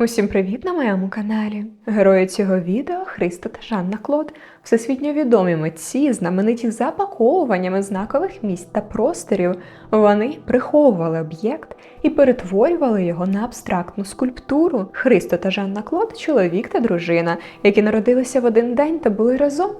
Усім привіт на моєму каналі. Герої цього відео Христо та Жанна Клод, всесвітньо відомі митці, знамениті запаковуваннями знакових місць та просторів. Вони приховували об'єкт і перетворювали його на абстрактну скульптуру. Христо та Жанна Клод чоловік та дружина, які народилися в один день та були разом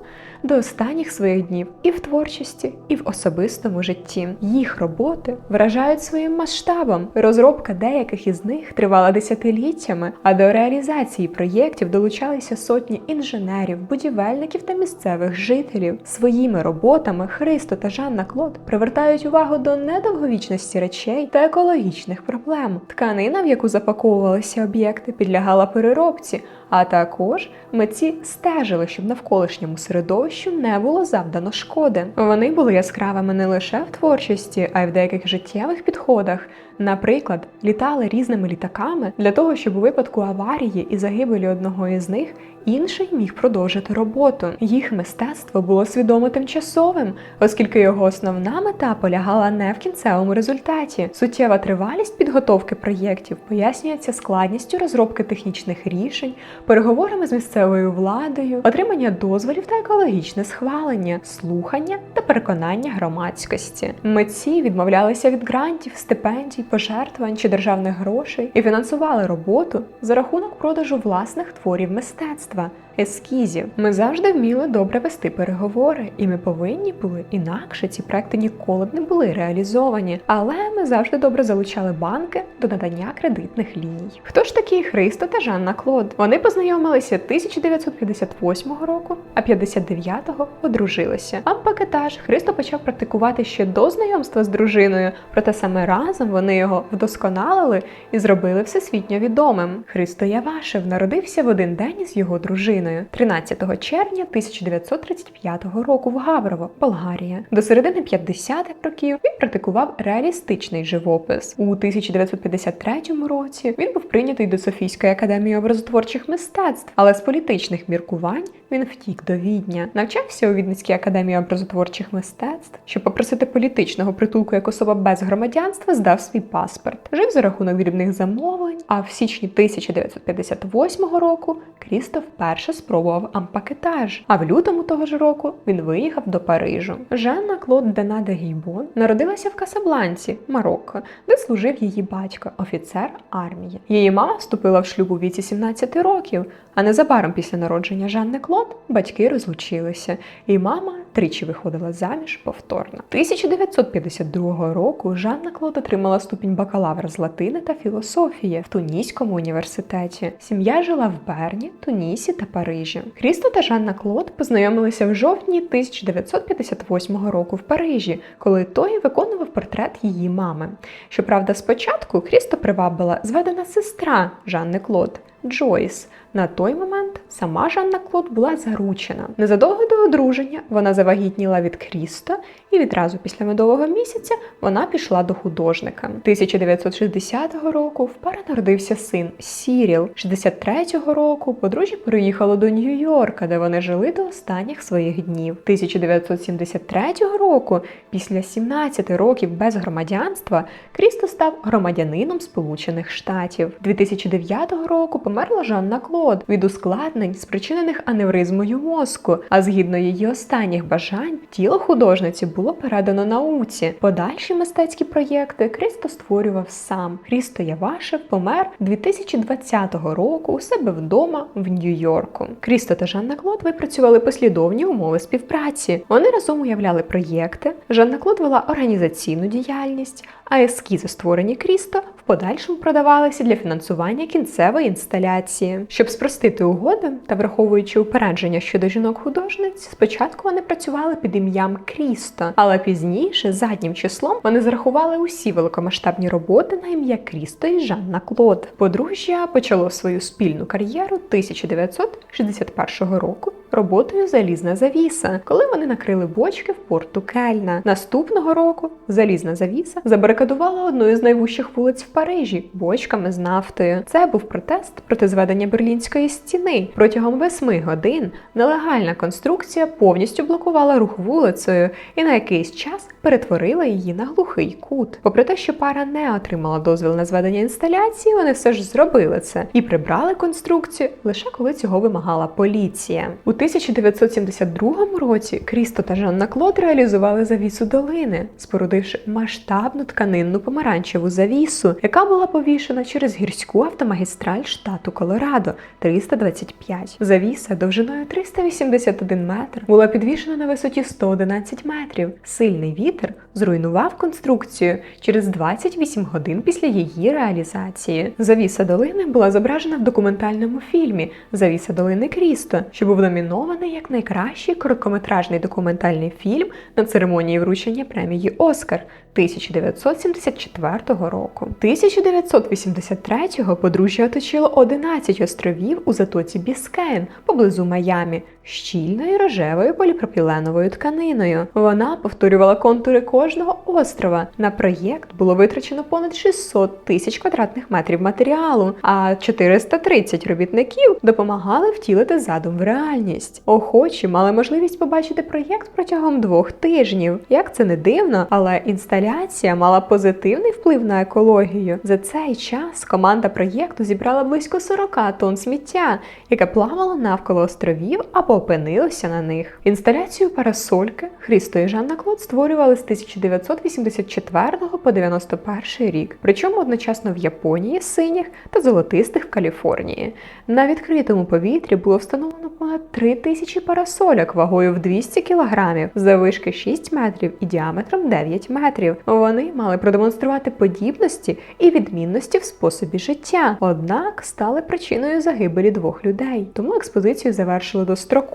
до останніх своїх днів і в творчості, і в особистому житті. Їх роботи вражають своїм масштабом. Розробка деяких із них тривала десятиліттями, а до реалізації проєктів долучалися сотні інженерів, будівельників та місцевих жителів. Своїми роботами Христо та Жанна Клод привертають увагу до недовговічності речей та екологічних проблем. Тканина, в яку запаковувалися об'єкти, підлягала переробці. А також митці стежили, щоб навколишньому середовищу не було завдано шкоди. Вони були яскравими не лише в творчості, а й в деяких життєвих підходах. Наприклад, літали різними літаками для того, щоб у випадку аварії і загибелі одного із них інший міг продовжити роботу. Їх мистецтво було свідомо тимчасовим, оскільки його основна мета полягала не в кінцевому результаті. Суттєва тривалість підготовки проєктів пояснюється складністю розробки технічних рішень, переговорами з місцевою владою, отримання дозволів та екологічне схвалення, слухання та переконання громадськості. Митці відмовлялися від грантів, стипендій, пожертвувань чи державних грошей і фінансували роботу за рахунок продажу власних творів мистецтва. Ескізів ми завжди вміли добре вести переговори, і ми повинні були інакше ці проекти ніколи б не були реалізовані. Але ми завжди добре залучали банки до надання кредитних ліній. Хто ж такі Христо та Жанна Клод? Вони познайомилися 1958 року, а 59-го одружилися. А пакетаж Христо почав практикувати ще до знайомства з дружиною, проте саме разом вони його вдосконалили і зробили всесвітньо відомим. Христо Явашев народився в один день із його дружиною 13 червня 1935 року в Гаврово, Болгарія. До середини 50-х років він практикував реалістичний живопис. У 1953 році він був прийнятий до Софійської академії образотворчих мистецтв, але з політичних міркувань він втік до Відня, навчався у Відницькій академії образотворчих мистецтв, щоб попросити політичного притулку як особа без громадянства, здав свій паспорт. Жив за рахунок дрібних замовлень. А в січні 1958 року Крісто вперше спробував ампакетаж. А в лютому того ж року він виїхав до Парижу. Жанна Клод Денаде Гейбон народилася в Касабланці, Марокко, де служив її батько, офіцер армії. Її мама вступила в шлюб у віці 17 років. А незабаром після народження Жанни Клод батьки розлучилися, і мама тричі виходила заміж повторно. 1952 року Жанна Клод отримала ступінь бакалавра з латини та філософії в Туніському університеті. Сім'я жила в Берні, Тунісі та Парижі. Крісто та Жанна Клод познайомилися в жовтні 1958 року в Парижі, коли той виконував портрет її мами. Щоправда, спочатку Крісто привабила зведена сестра Жанни Клод. Джойс. На той момент сама Жанна Клод була заручена. Незадовго до одруження вона завагітніла від Кріста, і відразу після медового місяця вона пішла до художника. 1960 року в пари народився син Сіріл. 63-го року подружжя переїхало до Нью-Йорка, де вони жили до останніх своїх днів. 1973 року, після 17 років без громадянства, Крісто став громадянином Сполучених Штатів. 2009 року померла Жанна Клод від ускладнень, спричинених аневризмою мозку. А згідно її останніх бажань, тіло художниці було передано науці. Подальші мистецькі проєкти Крісто створював сам. Крісто Явашев помер 2020 року у себе вдома в Нью-Йорку. Крісто та Жанна Клод випрацювали послідовні умови співпраці. Вони разом уявляли проєкти. Жанна Клод вела організаційну діяльність, а ескізи, створені Крісто, подальшому продавалися для фінансування кінцевої інсталяції. Щоб спростити угоди та враховуючи упередження щодо жінок-художниць, спочатку вони працювали під ім'ям Крісто, але пізніше, заднім числом, вони зарахували усі великомасштабні роботи на ім'я Крісто і Жанна Клод. Подружжя почало свою спільну кар'єру 1961 року роботою залізна завіса, коли вони накрили бочки в порту Кельна. Наступного року залізна завіса забарикадувала одну із найвищих вулиць в Парижі бочками з нафтою. Це був протест проти зведення берлінської стіни. Протягом восьми годин нелегальна конструкція повністю блокувала рух вулицею і на якийсь час перетворила її на глухий кут. Попри те, що пара не отримала дозвіл на зведення інсталяції, вони все ж зробили це і прибрали конструкцію лише коли цього вимагала поліція. У 1972 році Крісто та Жанна Клод реалізували завісу долини, спорудивши масштабну тканинну помаранчеву завісу, яка була повішена через гірську автомагістраль штату Колорадо 325. Завіса довжиною 381 метр була підвішена на висоті 111 метрів. Сильний вітер зруйнував конструкцію через 28 годин після її реалізації. Завіса долини була зображена в документальному фільмі Завіса долини Крісто, що був номінований як найкращий короткометражний документальний фільм на церемонії вручення премії Оскар 1974 року. 1983-го подружжя оточило 11 островів у затоці Біскейн поблизу Майамі щільною рожевою поліпропіленовою тканиною. Вона повторювала контури кожного острова. На проєкт було витрачено понад 600 тисяч квадратних метрів матеріалу, а 430 робітників допомагали втілити задум в реальність. Охочі мали можливість побачити проєкт протягом двох тижнів. Як це не дивно, але інсталяція мала позитивний вплив на екологію. За цей час команда проєкту зібрала близько 40 тонн сміття, яке плавало навколо островів або опинилося на них. Інсталяцію парасольки Христо і Жанна Клод створювали з 1984 по 91 рік, причому одночасно в Японії синіх та золотистих в Каліфорнії. На відкритому повітрі було встановлено понад 3 тисячі парасольок вагою в 200 кілограмів, завишки 6 метрів і діаметром 9 метрів. Вони мали продемонструвати подібності і відмінності в способі життя, однак стали причиною загибелі двох людей. Тому експозицію завершили достроково.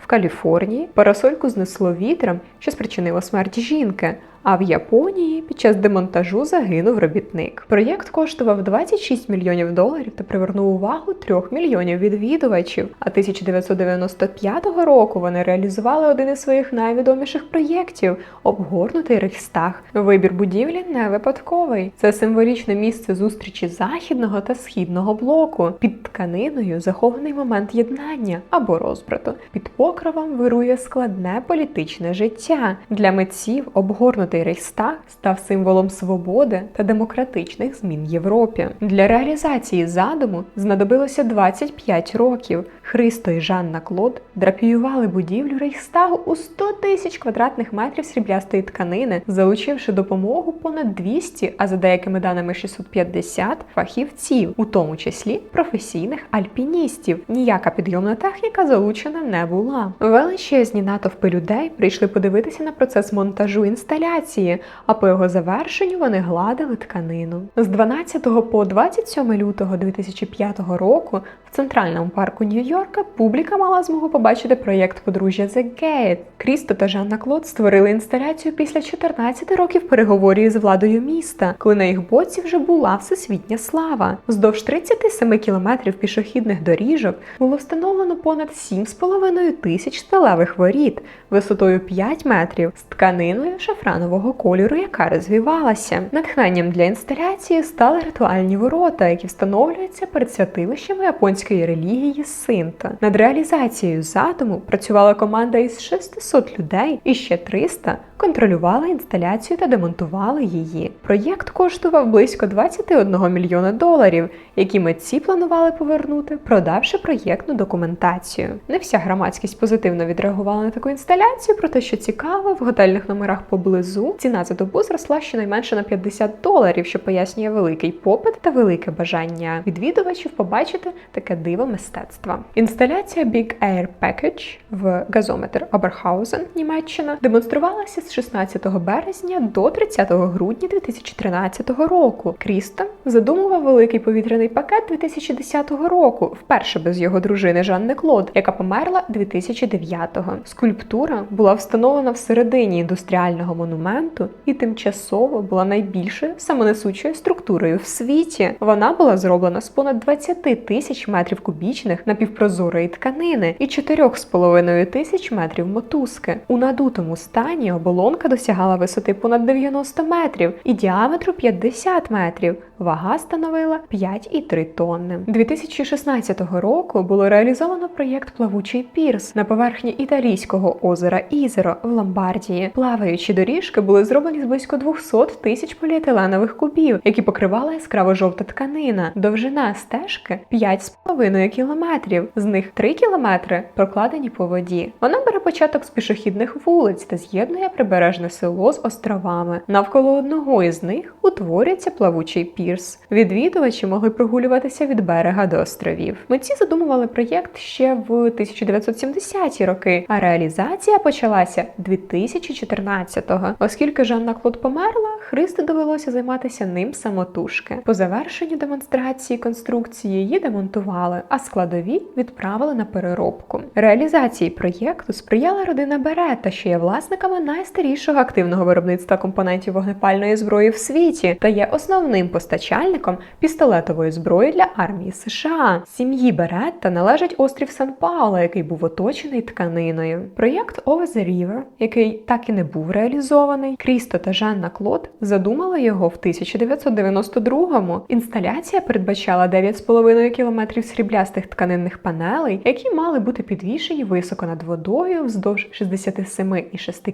В Каліфорнії парасольку знесло вітром, що спричинило смерть жінки. А в Японії під час демонтажу загинув робітник. Проєкт коштував 26 мільйонів доларів та привернув увагу 3 мільйонів відвідувачів. А 1995 року вони реалізували один із своїх найвідоміших проєктів обгорнутий Рейхстаг. Вибір будівлі не випадковий. Це символічне місце зустрічі західного та східного блоку. Під тканиною захований момент єднання або розбрату. Під покровом вирує складне політичне життя. Для митців обгорнутий Рейхстаг став символом свободи та демократичних змін Європі. Для реалізації задуму знадобилося 25 років. Христо і Жанна Клод драпіювали будівлю Рейхстагу у 100 тисяч квадратних метрів сріблястої тканини, залучивши допомогу понад 200, а за деякими даними 650 фахівців, у тому числі професійних альпіністів. Ніяка підйомна техніка залучена не була. Величезні натовпи людей прийшли подивитися на процес монтажу інсталяції, а по його завершенню вони гладили тканину. З 12 по 27 лютого 2005 року в центральному парку Нью-Йорка публіка мала змогу побачити проєкт подружжя The Gate. Крісто та Жанна Клод створили інсталяцію після 14 років переговорів з владою міста, коли на їх боці вже була всесвітня слава. Вздовж 37 кілометрів пішохідних доріжок було встановлено понад 7,5 тисяч сталевих воріт висотою 5 метрів з тканиною шафранового кольору, яка розвівалася. Натхненням для інсталяції стали ритуальні ворота, які встановлюються перед святилищами японської релігії Синта. Над реалізацією задуму працювала команда із 600 людей, і ще 300 контролювали інсталяцію та демонтували її. Проєкт коштував близько 21 мільйона доларів, які митці планували повернути, продавши проєктну документацію. Не вся громадськість позитивно відреагувала на таку інсталяцію, проте що цікаво, в готельних номерах поблизу ціна за добу зросла щонайменше на 50 доларів, що пояснює великий попит та велике бажання відвідувачів побачити таке диво мистецтва. Інсталяція Big Air Package в газометр Oberhausen, Німеччина, демонструвалася з 16 березня до 30 грудня 2013 року. Крістон задумував великий повітряний пакет 2010 року, вперше без його дружини Жанни Клод, яка померла 2009-го. Скульптура була встановлена всередині індустріального монументу і тимчасово була найбільшою самонесучою структурою в світі. Вона була зроблена з понад 20 тисяч метрів кубічних напівпрозорої тканини і 4,5 тисяч метрів мотузки. У надутому стані оболонка досягала висоти понад 90 метрів і діаметру 50 метрів. Вага становила 5,3 тонни. 2016 року було реалізовано проєкт Плавучий пірс на поверхні італійського озера Ізеро в Ломбардії. Плаваючі доріжки були зроблені з близько 200 тисяч поліетиленових кубів, які покривала яскраво жовта тканина. Довжина стежки 5,5 кілометрів. З них 3 кілометри прокладені по воді. Вона бере початок з пішохідних вулиць та з'єднує прибережне село з островами. Навколо одного із них утворюється плавучий пірс. Відвідувачі могли прогулюватися від берега до островів. Митці задумували проєкт ще в 1970-ті роки, а реалізація почалася 2014-го. Оскільки Жанна Клод померла, Христу довелося займатися ним самотужки. По завершенню демонстрації конструкції її демонтували, а складові відправили на переробку. Реалізації проєкту сприяла родина Берета, що є власниками найстарішого активного виробництва компонентів вогнепальної зброї в світі та є основним постачальником пістолетової зброї для армії США. Сім'ї Беретта належить острів Сан Пауло, який був оточений тканиною. Проєкт Over the River, який так і не був реалізований, Крісто та Жанна Клод задумали його в 1992-му. Інсталяція передбачала 9,5 кілометрів сріблястих тканинних панелей, які мали бути підвішені високо над водою вздовж 67,6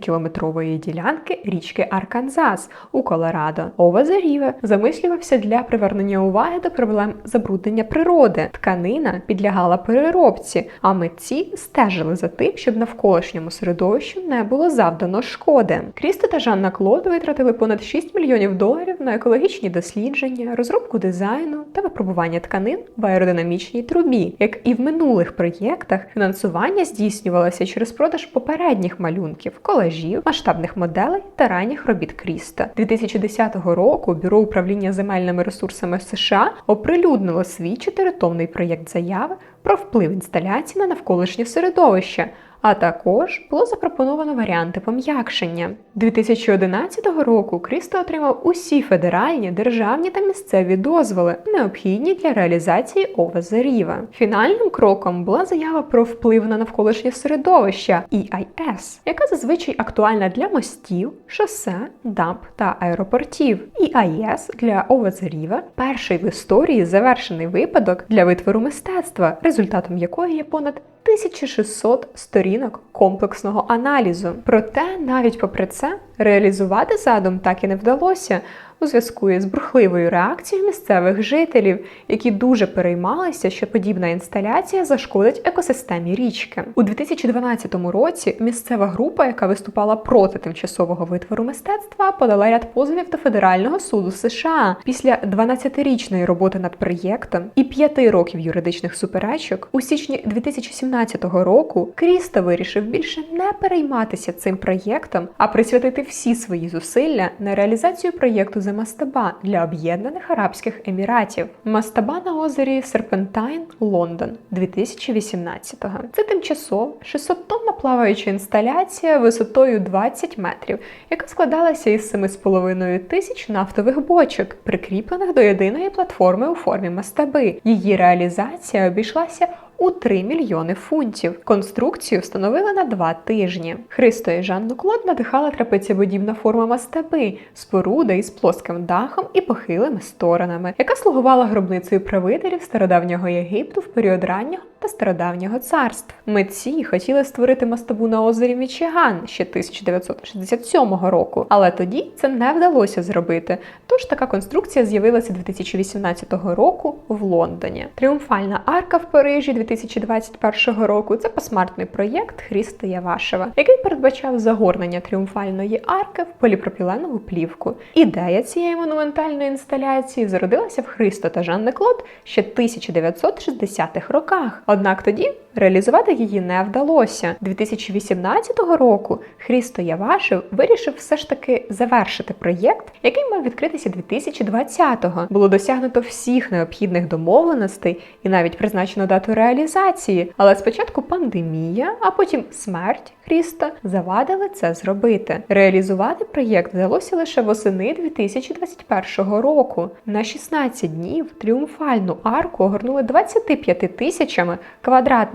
кілометрової ділянки річки Арканзас у Колорадо. River замислювався для привернення уваги до проблем забруднення природи. Тканина підлягала переробці, а митці стежили за тим, щоб навколишньому середовищу не було завдано шкоди. Крісто та Жанна Клод витратили понад 6 мільйонів доларів на екологічні дослідження, розробку дизайну та випробування тканин в аеродинамічній трубі. Як і в минулих проєктах, фінансування здійснювалося через продаж попередніх малюнків, колажів, масштабних моделей та ранніх робіт Кріста. 2010 року бюро управління земельними ресурсами США оприлюднило свій чотиритомний проєкт заяви про вплив інсталяції на навколишнє середовище. А також було запропоновано варіанти пом'якшення. 2011 року Крісто отримав усі федеральні, державні та місцеві дозволи, необхідні для реалізації the Фінальним кроком була заява про вплив на навколишнє середовище EIS, яка зазвичай актуальна для мостів, шосе, дамб та аеропортів. EIS для the – перший в історії завершений випадок для витвору мистецтва, результатом якої є понад 1600 сторінок комплексного аналізу. Проте, навіть попри це, реалізувати задум так і не вдалося у зв'язку із бурхливою реакцією місцевих жителів, які дуже переймалися, що подібна інсталяція зашкодить екосистемі річки. У 2012 році місцева група, яка виступала проти тимчасового витвору мистецтва, подала ряд позовів до Федерального суду США після 12-річної роботи над проєктом і 5 років юридичних суперечок. У січні 2017 року Крісто вирішив більше не перейматися цим проєктом, а присвятити всі свої зусилля на реалізацію проєкту за Мастаба для Об'єднаних Арабських Еміратів. Мастаба на озері Серпентайн, Лондон 2018-го. Це тимчасова 600-тонна плаваюча інсталяція висотою 20 метрів, яка складалася із 7,5 тисяч нафтових бочок, прикріплених до єдиної платформи у формі мастаби. Її реалізація обійшлася у 3 мільйони фунтів. Конструкцію встановили на два тижні. Христо і Жанну Клод надихала трапецєводібна форма мастаби, споруда із плоским дахом і похилими сторонами, яка слугувала гробницею правителів стародавнього Єгипту в період раннього та стародавнього царств. Митці хотіли створити мастабу на озері Мічиган ще 1967 року, але тоді це не вдалося зробити. Тож така конструкція з'явилася 2018 року в Лондоні. Тріумфальна арка в Парижі 2021 року це посмертний проєкт Хріста Явашева, який передбачав загорнення тріумфальної арки в поліпропіленову плівку. Ідея цієї монументальної інсталяції зародилася в Христо та Жанни Клод ще 1960-х роках. Однак тоді реалізувати її не вдалося. 2018 року Хрісто Явашев вирішив все ж таки завершити проєкт, який мав відкритися 2020-го. Було досягнуто всіх необхідних домовленостей і навіть призначено дату реалізації. Але спочатку пандемія, а потім смерть Хріста завадили це зробити. Реалізувати проєкт вдалося лише восени 2021 року. На 16 днів тріумфальну арку огорнули 25 тисячами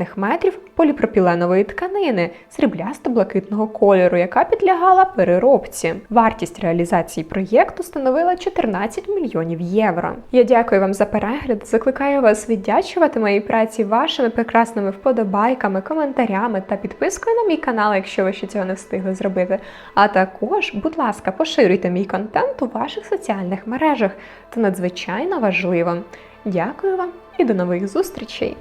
квадратних метрів поліпропіленової тканини сріблясто-блакитного кольору, яка підлягала переробці. Вартість реалізації проєкту становила 14 мільйонів євро. Я дякую вам за перегляд. Закликаю вас віддячувати моїй праці вашими прекрасними вподобайками, коментарями та підпискою на мій канал, якщо ви ще цього не встигли зробити. А також, будь ласка, поширюйте мій контент у ваших соціальних мережах. Це надзвичайно важливо. Дякую вам і до нових зустрічей!